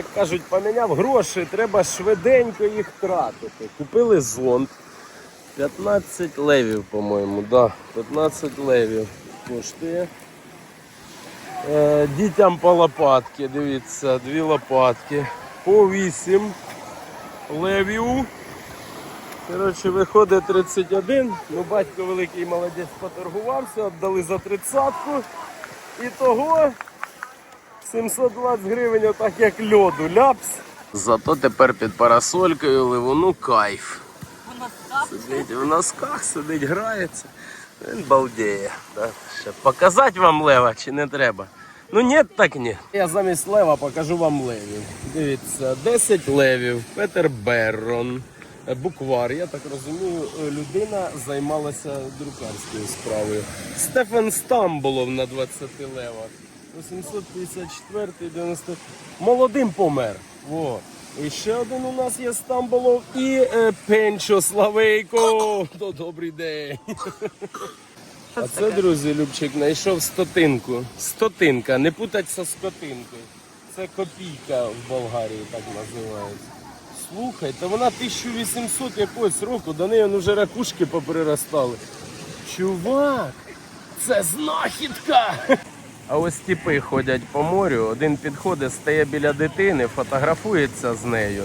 Як кажуть, поміняв гроші, треба швиденько їх тратити. Купили зонт. 15 левів, по-моєму, да, 15 левів коштує. Е, дітям по лопатки, дивіться, дві лопатки. По 8 левів. Коротше, виходить 31. Ну, батько великий молодець поторгувався, віддали за тридцятку. І того 720 гривень, отак як льоду, ляпс. Зато тепер під парасолькою ливуну кайф. Сидить в носках, сидить, грається. Він балдіє. Да? Ще показати вам лева чи не треба? Ну ні, так ні. Я замість лева покажу вам левів. Дивіться, 10 левів, Петер Беррон, е, буквар. Я так розумію, е, людина займалася друкарською справою. Стефан Стамболов на 20 левах. 854 90. Молодим помер. Во. І ще один у нас є Стамболов і е, Пенчо Славейко. То добрий день. А це, друзі, Любчик знайшов стотинку. Стотинка, не путаться з скотинкою. Це копійка в Болгарії так називається. Слухайте, вона 1800 якогось року, до неї вже ракушки поприростали. Чувак, це знахідка! А ось тіпи ходять по морю, один підходить, стає біля дитини, фотографується з нею.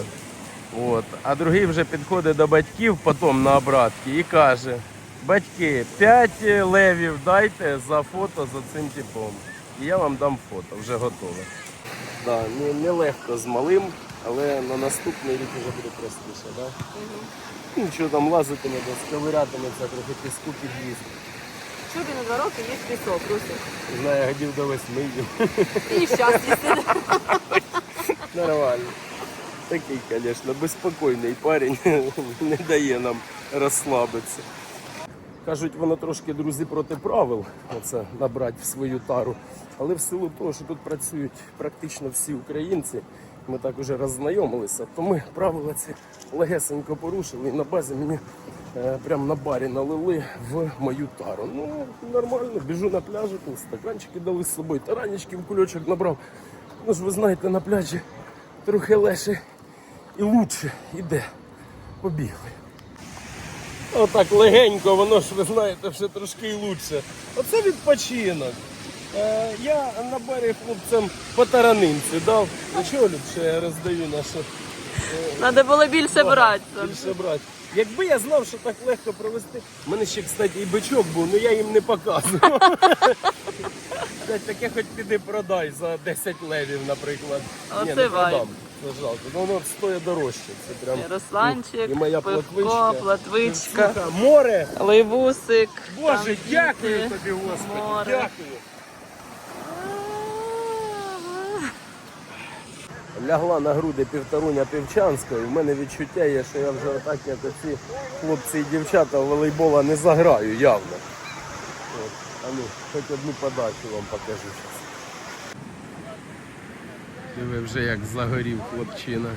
От. А другий вже підходить до батьків потім на обратки і каже: батьки, 5 левів дайте за фото за цим типом. І я вам дам фото, вже готове. Да, не, нелегко з малим, але на наступний рік вже буде простіше. Да? Нічого там лазитиме, сковирятиметься, трохи піску під'їзд. Чуди на два роки є пісок, Русик. Знаю, годів до восьми. їм. І сидить. Нормально. Такий, звісно, безпокійний парень, не дає нам розслабитися. Кажуть, воно трошки, друзі, проти правил, оце набрати в свою тару. Але в силу того, що тут працюють практично всі українці, ми так уже роззнайомилися, то ми правила ці легесенько порушили і на базі мені е, прямо на барі налили в мою тару. Ну, нормально, біжу на пляжі, тут стаканчики дали з собою, таранечки в кульочок набрав. Ну ж ви знаєте, на пляжі трохи легше і лучше іде. Побігли. Отак легенько, воно ж ви знаєте, вже трошки і лучше. Оце відпочинок. Е, я на барі хлопцям по таранинці дав. Ну чого ліпше я роздаю наше Треба було більше брати. більше брати. Якби я знав, що так легко провести. У мене ще, кстати, і бичок був, але я їм не показував. Таке хоч піди продай за 10 левів, наприклад. Оце Ні, не продам. Це жалко. Ну, воно стоїть дорожче. Це прям. Русланчик, І моя пивко, платвичка. платвичка, море! лейбусик. Боже, дякую тобі, Господи, море. дякую. Лягла на груди півторуня Півчанської. В мене відчуття є, що я вже отак, як оці хлопці і дівчата волейбола не заграю явно. От. А ну, хоч одну подачу вам покажу зараз. Диви вже як загорів хлопчина.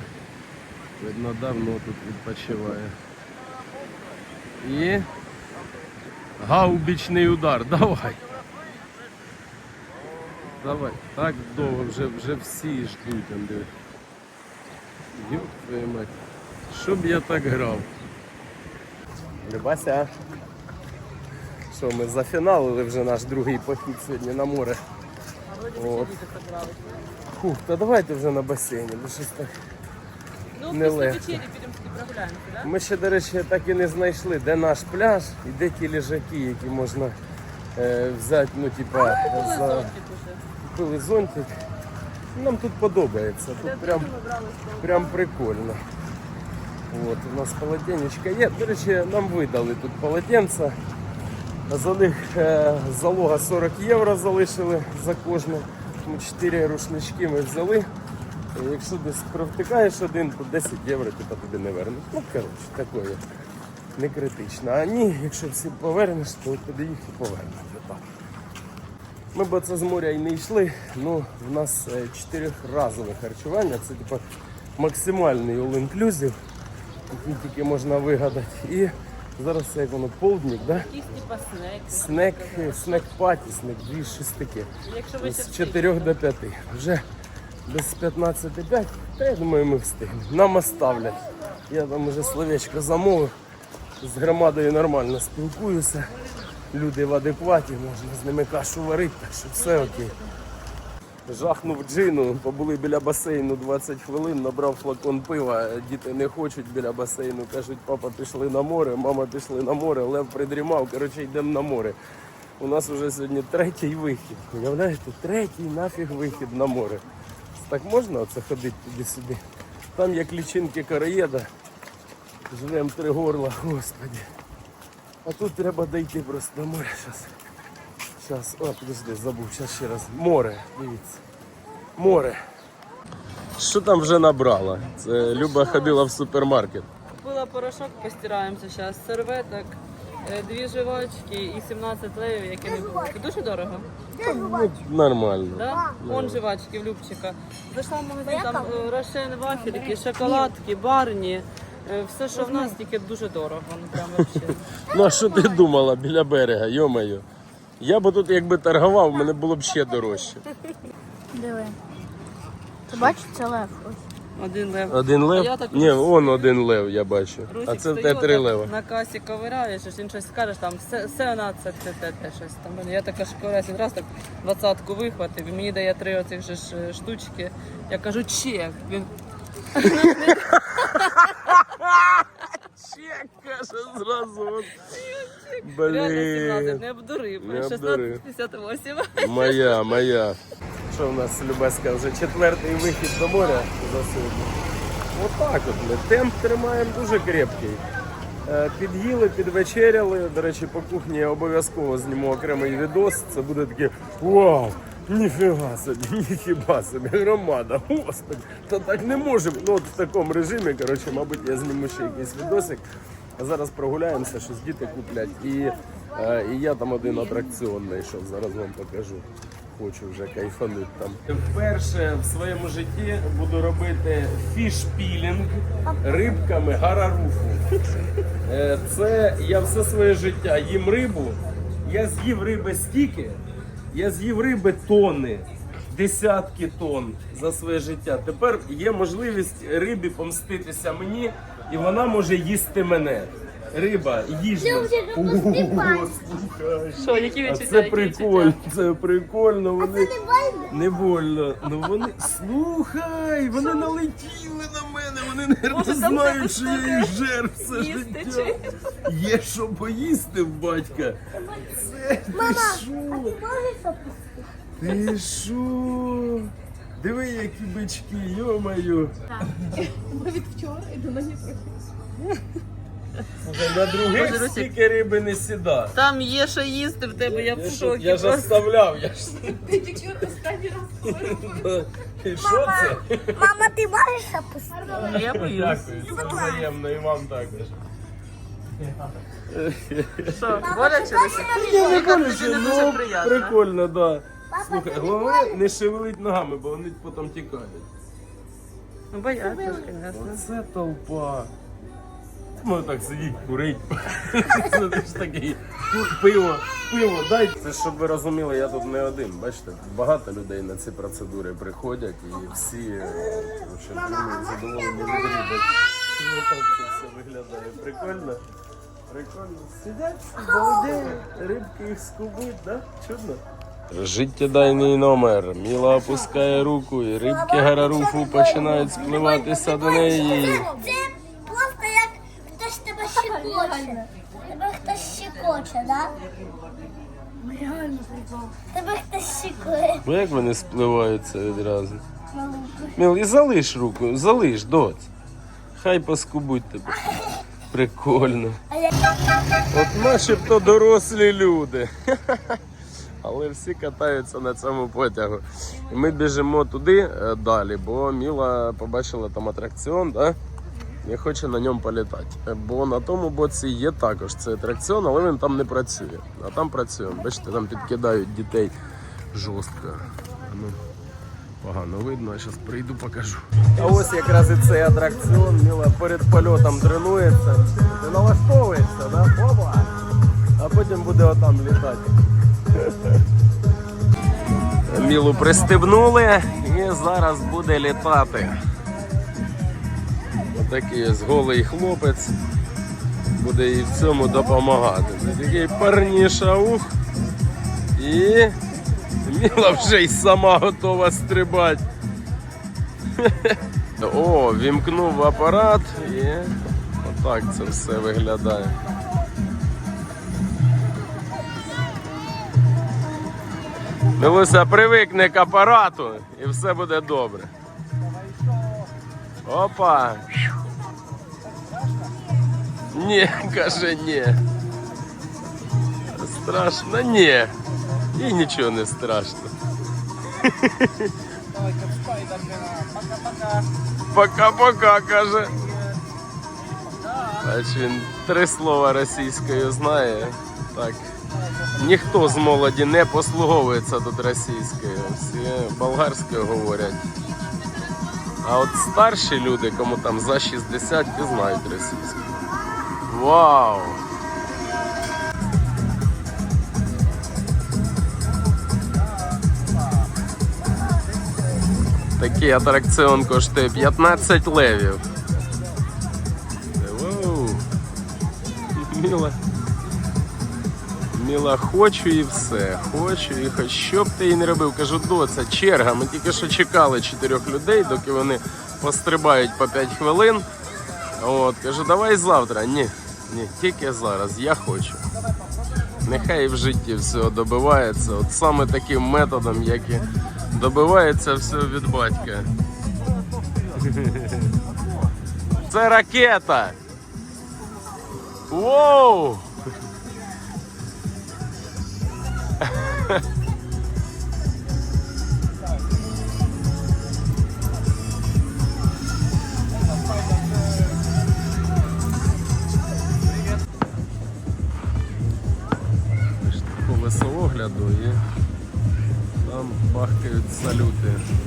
Видно, давно тут відпочиває. І гаубічний удар. Давай. Давай. Так довго, вже, вже всі ждуть. Андрій. Твою мать. Щоб я так грав. Любася. Що, ми зафіналили вже наш другий похід сьогодні на море. От. Фух, та давайте вже на басейні, бо щось так. Ну, Нелегко. після вечері підемо собі прогуляємося, так? Ми ще, до речі, так і не знайшли, де наш пляж і де ті ліжаки, які можна е, взяти, ну, типа, за... купили зонтик. Нам тут подобається, тут прям, прям прикольно. От, у нас полотенечко є. До речі, нам видали тут полотенця. За них е, залога 40 євро залишили за кожне. Ми 4 рушнички ми взяли. І Якщо десь провтикаєш один, то 10 євро типу, тобі не вернуть. Ну, коротше, такое не критично. А ні, якщо всі повернеш, то тобі їх і повернуть. Ми б це з моря і не йшли, ну в нас е, чотирьохразове харчування, це типу максимальний all-inclusive, який тільки можна вигадати. І зараз це як воно полдник, да? Якісь типа снеки. снек, снек паті, снек дві шістики. Якщо ви З 4 до 5. Вже без 15,5. Та я думаю, ми встигнемо. Нам оставлять. Я там уже словечко замовив. З громадою нормально спілкуюся. Люди в адекваті, можна з ними кашу варити, так що все окей. Жахнув джину, побули біля басейну 20 хвилин, набрав флакон пива. Діти не хочуть біля басейну. Кажуть, папа пішли на море, мама пішли на море, Лев придрімав. Коротше, йдемо на море. У нас вже сьогодні третій вихід. Уявляєте, третій нафіг вихід на море. Так можна оце ходити туди-сюди? Там як лічинки короєда. Живемо три горла, господі. А тут треба дійти просто на море зараз. Зараз, о, подожди, забув, зараз ще раз. Море, дивіться. Море. Що там вже набрала? Це Люба ходила в супермаркет. Купила порошок, постираємося зараз. Серветок, е, дві жвачки і 17 левів, які не було. Дуже дорого. Ну, Нормально. Да? Вон жвачки в Любчика. Зайшла в магазин, там е, рошен вафельки, шоколадки, барні. Е, Все, що в нас, тільки дуже дорого. Ну прям. Ну а що ти думала біля берега, йо-моє? Я б тут якби торгував, мене було б ще дорожче. Диви. Ти бачиш, це лев. Ось. Один лев. Один А я так Ні, он один лев, я бачу. Русик А це те три лева. На касі ковиряєш, і він щось скажеш, там все, все на це, те, те, те, щось там. Я така шкорясь, раз так двадцятку вихватив, і мені дає три оцих же ж е, штучки. Я кажу, чек. Він Чек, каже, зразу. от. реально 17, Блін. не обдурив. Не обдурив. 16,58. Моя, моя. Що в нас Любеська вже четвертий вихід до моря за сьогодні. Отак от ми. Темп тримаємо дуже крепкий. Е, Під'їли, підвечеряли. До речі, по кухні я обов'язково зніму окремий відос. Це буде таке вау! Ніфіга собі, ніхіба собі, громада, господи, та так не може. Ну от в такому режимі, коротше, мабуть, я зніму ще якийсь відосик. А зараз прогуляємося, щось діти куплять. І, е, і я там один атракціон знайшов, зараз вам покажу. Хочу вже кайфанути там. Вперше в своєму житті буду робити фішпілінг рибками гараруфу. Е, Це я все своє життя їм рибу. Я з'їв риби стільки, я з'їв риби тонни, десятки тонн за своє життя. Тепер є можливість рибі помститися мені, і вона може їсти мене. Риба, їж мене. О. Що, які А відчуття? це які прикольно, відчуття? це прикольно. Вони не больно. Ну вони слухай, вони налетіли на мене. Вони не Може, там знають, що я їх жер все їсти життя. Є що поїсти в батька. Це ти що? Можеш опустити? Ти що? Диви, які бички, йо-моє. Ми від вчора і до ноги Слухай, На других стільки риби не сіда. Там є що їсти в тебе, я в Я ж- шокі. Я ж просто. оставляв, я ж. Ти тільки останній раз говорив. І що це? Мама, ти можеш опустити? Я боюсь. Дякую, це взаємно і вам також. Що, боляче? Не дуже Ну, приємно. прикольно, да. Слухай, головне не шевелить ногами, бо вони потім тікають. Ну, бояться, звісно. Оце толпа. Можна так сидіть, курить. Це ж такий пиво, пиво, дай. Це щоб ви розуміли, я тут не один. Бачите, багато людей на ці процедури приходять і всі е, в общем, задоволені від. Ну, так це все виглядає. Прикольно. Прикольно. Сидять, балдеють, рибки їх скубуть, да? Чудно. Життєдайний номер. Міла опускає руку і рибки гараруфу починають спливатися до неї. Це просто як хтось тебе щекоче. Тебе хтось щекоче, да? Реально прикол. Тебе хтось щекоче. Бо як вони спливаються відразу. Міл, і залиш руку, залиш, доць. Хай поскубуть тебе. Прикольно. От начебто дорослі люди. Але всі катаються на цьому потягу. Ми біжимо туди е, далі, бо Міла побачила там атракціон, да? І хоче на ньому політати. Бо на тому боці є також цей атракціон, але він там не працює. А там працює. Бачите, там підкидають дітей жорстко. Ну, погано видно, я зараз прийду покажу. А ось якраз і цей атракціон. Міла перед польотом тренується. Ти налаштовуєшся, да? Опа! А потім буде отам літати. Мілу пристебнули і зараз буде літати. Отакий ось голий хлопець буде їй в цьому допомагати. Такий парніша ух. І Міла вже й сама готова стрибати. О, вімкнув апарат і отак це все виглядає. Милуся, привикне к апарату і все буде добре. Опа. Ні, каже, ні. Страшно, ні. І нічого не страшно. Пока-пока, каже. Бач, він три слова російською знає. Так. Ніхто з молоді не послуговується тут російською. Всі болгарською говорять. А от старші люди, кому там за 60, ті знають російську. Вау! Такий атракціон коштує 15 левів. Вау! Міла. Міла, хочу і все. Хочу і хоч що б ти і не робив. Кажу, доця, черга. Ми тільки що чекали чотирьох людей, доки вони пострибають по 5 хвилин. От, кажу, давай завтра. Ні, ні, тільки зараз, я хочу. Нехай в житті все добивається. От саме таким методом, як і добивається все від батька. Це ракета. Воу! Absolut, ja.